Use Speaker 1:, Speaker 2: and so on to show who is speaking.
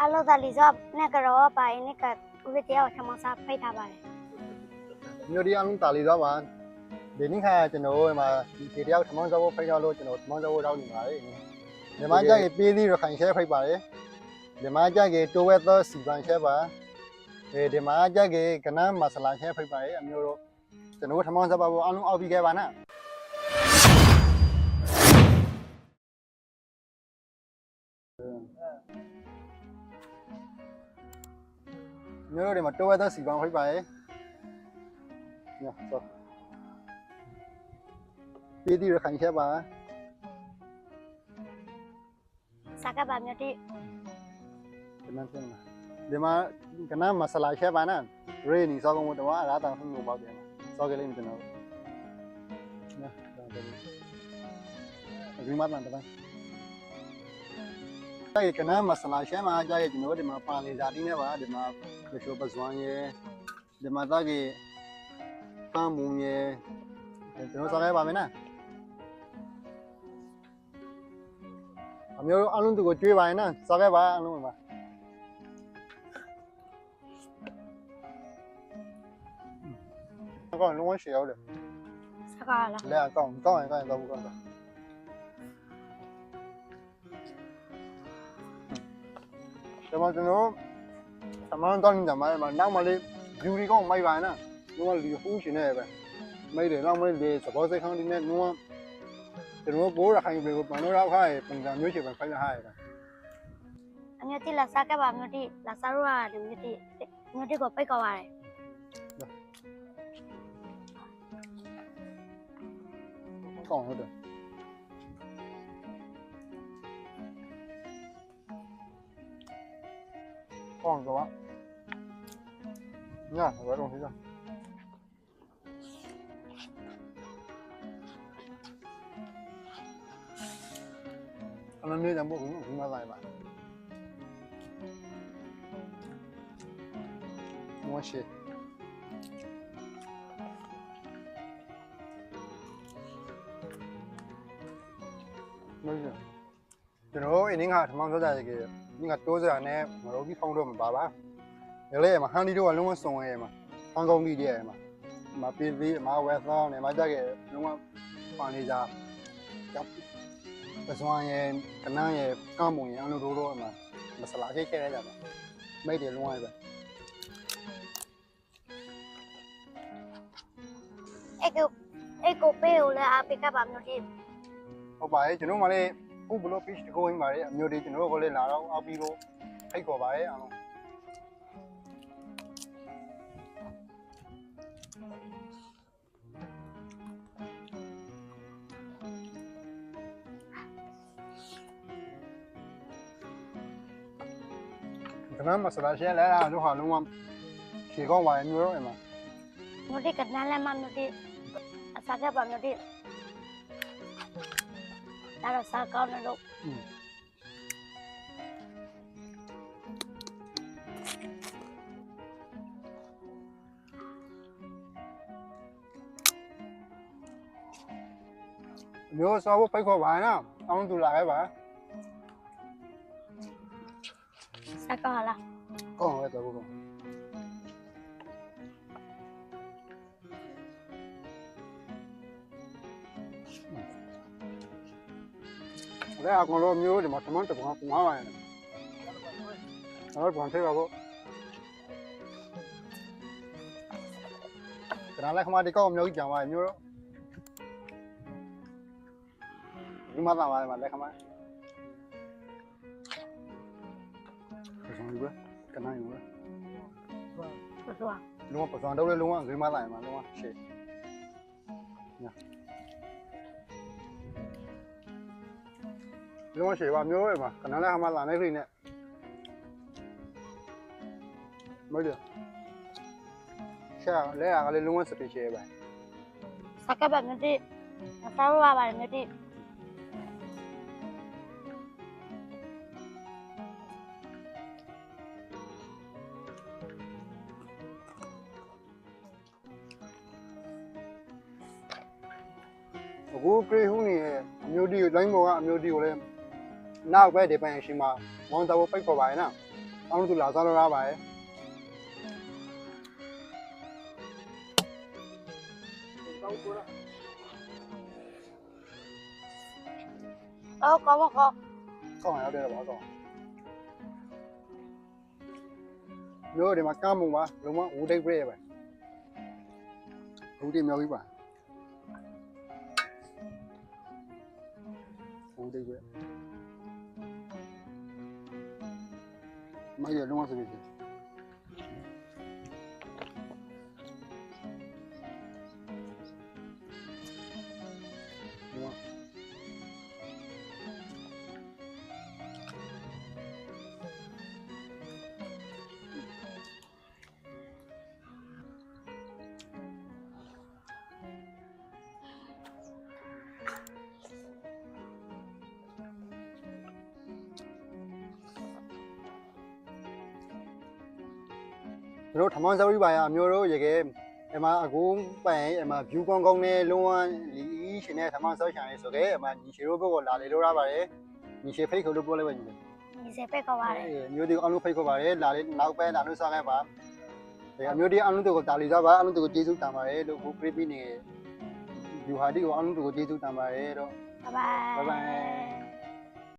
Speaker 1: အားလုံးသားလီစောနဲ့ကတော့ပါရင်နဲ့ကဦးလေးတရားကိုထမင်းစားဖိတ်ထားပါတယ်
Speaker 2: မျိုးဒီအောင်တာလီသွားပါဒီနေ့ခါကျွန်တော်ဒီမှာဒီတယောက်ထမောင်းစားဖို့ဖိတ်ရလို့ကျွန်တော်ထမောင်းစားဖို့တောင်းနေပါတယ်ဒီမှာကြိုက်ပေးသီးရခိုင်ရှဲဖိတ်ပါတယ်ဒီမှာကြိုက်တိုဝဲသောစီပန်ရှဲပါအဲဒီမှာကြိုက်ကနန်းမဆလာရှဲဖိတ်ပါတယ်အမျိုးတို့ကျွန်တော်ထမောင်းစားဖို့အားလုံးအောက်ပြီးခဲ့ပါနာ မျိုးတို့ဒီမှာတိုဝဲသောစီပန်ဖိတ်ပါတယ်ညတော့ပြည်ဒီရခိုင်ချက်ပါ
Speaker 1: စားကပါမျိုးတိ
Speaker 2: ဒီမှာပြန်လာဒီမှာကနမဆလာချက်ပါနာရေနီစောကောင်တော့အရာတောင်ဆုံးလို့ပေါ့ပြန်စောကလေးမကျွန်တော်နော်ဒါတယ်ဒီမှာတန်တန် တိုက်ကနမဆလာချက်မှာကြာရဲ့ကျွန်တော်ဒီမှာပါလေဇာတိနဲ့ပါဒီမှာခရှိုးပဇွန်ရဲ့ဒီမှာသားကြီးပန်းမုံရဲ့ကျွန်တော်စားရပါမယ်နော်အမျိုးတို့အလုံးသူကိုကြွေးပါရင်နော်စားခဲ့ပါအလုံးပါအကောင်လုံးဝရှေရောက်တယ်
Speaker 1: စားကလား
Speaker 2: လက်အကောင်ကောင်းရင်ကောင်းရင်တော့ဘူးကောင်းတော့ ဒီမှာကျွန်တော်အမှန်တော့ညမှာမှာနောက်မှလေးယူရီကောင်မိုက်ပါနော်လုံးဝလီဟူးရှင်နေပဲမိတယ်နောက်မှလေးလေသဘောစိတ်ခေါင်းဒီနဲ့လုံးဝကျွန်တော်ကိုရခိုင်ပြည်ကိုပန်လို့ရောက်ခါရပုံစံမျိုးချေပဲဖိုင်ရဟာရ
Speaker 1: အမျိုးတိလာစားကပါမျိုးတိလာစားရရတယ်မျိုးတိမျိုးတိကိုပိတ်ကောပါတယ်
Speaker 2: ကောင်းဟုတ်တယ် ကောင်းတော့ညဘယ်တော့ဖြစ်ကြအမှန်မျိုးတံပို့ဘူးဘူးမလာပါမောရှိမဟုတ်ဘူး ကျွန်တော်အင်းငါထမောင်းစောကြရကေဒီကတိုးစရာနဲ့မတော်ပြီးဖောင်းတော့မပါပါရလေမှာဟန်ဒီတို့ကလုံးဝစုံရဲမှာဟန်ကုန်ပြီးတည်းရဲမှာမပီသေးမဝက်သောနဲ့မကြကေလုံးဝပါနေကြကြောက်ပစွမ်းရဲကနန်းရဲကမ်းပုံရဲအလုံးတို့တော့မှာမစလာခေခဲရကြပါမိတ်တယ်လုံးဝပဲ
Speaker 1: အဲ့ကိုအဲ့ကိုပေးကိုလည်းအပိတ်ကပါမျိုးတိ
Speaker 2: ဟုတ်ပါရဲ့ကျွန်တော်မှလည်း ခုဘလို့ page တကိုင်းပါတယ်အမျိုးတွေကျွန်တော်တို့ကလည်းလာတော့အောက်ပြီးလို့ဖိတ်ခေါ်ပါရဲ့အားလုံးကနမဆလာရှဲလဲအားတို့ဟာလုံးဝရှေကောင်းပါရဲ့မျိုးတော့အမ
Speaker 1: မျိုးတိကနန်းလည်းမမျိုးတိအစားကပါမျိုးတိ ဒါတော့စားကောင်းတယ်လို့
Speaker 2: မျိုးစောဖို့ဖိတ်ခေါ်ပါနော်အောင်းသူလာခဲ့ပါ
Speaker 1: စားကောင်း လား
Speaker 2: ကောင်းရဲတော့ကောလဲအကောင်လိုမျိုးဒီမှာတမန်တပံပုံဟာပါရဲ့အဲ့တော့ဘန်သေးပါဘောကနာလက်ခမဒီကောက်မျိုးကြီးကြံပါမျိုးတော့ဒီမှာသာပါမှာလက်ခမပစုံယူပဲကနိုင်ယူပဲ
Speaker 1: ဘယ်လို
Speaker 2: လုံးဝပစုံတော့လေလုံးဝဂိမ်းမလာရင်မှာလုံးဝရှေ့ညာ လုံးဝရှေ့ပါမျိုးပဲမှာကနန်းလက်ခမလာနေခိနဲ့မဟုတ်တယ်ရှာလဲရကလေးလုံးဝစပီရှယ်ပဲ
Speaker 1: စားကပါမျိုးတိစားရပါတယ်မျိုးတိ
Speaker 2: အခုဂရေဟူးနေရဲ့အမျိုးဒီလိုင်းပေါ်ကအမျိုးဒီကိုလည်း နောက်ပဲဒီပန်ရှင်မှာမောင်တော်ပိတ်ခေါ်ပါရဲ့နော်အားလုံးသူလာစားလို့ရပါတယ်
Speaker 1: အော်ကောမကော
Speaker 2: ကောင်းရတဲ့ပါကောင်းမျိုးဒီမှာကမ်းမုံပါလုံးဝဝူဒိတ်ပြည့်ပဲဝူဒိတ်မြောက်ကြီးပါဝူဒိတ်ပြည့် မရလုံးဝ စပြီတို့ထမောင်းစဝိပါရအမျိုးတို့ရေကဲအမအကူပိုင်အမ view ကောင်းကောင်းနဲ့လုံးဝလီရှင်နဲ့ထမောင်းဆောက်ချင်လေးဆိုခဲ့အမညီရှေတို့ဘက်ကိုလာလေလို့ရပါတယ်ညီရှေဖိတ်ခေါ်လို့ပြောလိုက်ပါညီ
Speaker 1: ဒီစေပဲကောပါတယ်
Speaker 2: အမျိုးဒီအလုံးဖိတ်ခေါ်ပါတယ်လာလေနောက်ပဲလာလို့စားခဲ့ပါအမျိုးဒီအလုံးတို့ကိုတာလီစားပါအလုံးတို့ကိုကျေးဇူးတန်ပါတယ်လို့ကိုပြပြနေ view ဟာဒီကိုအလုံးတို့ကိုကျေးဇူးတန်ပါတယ်တော့
Speaker 1: ဘိုင်ဘိုင်
Speaker 2: bye bye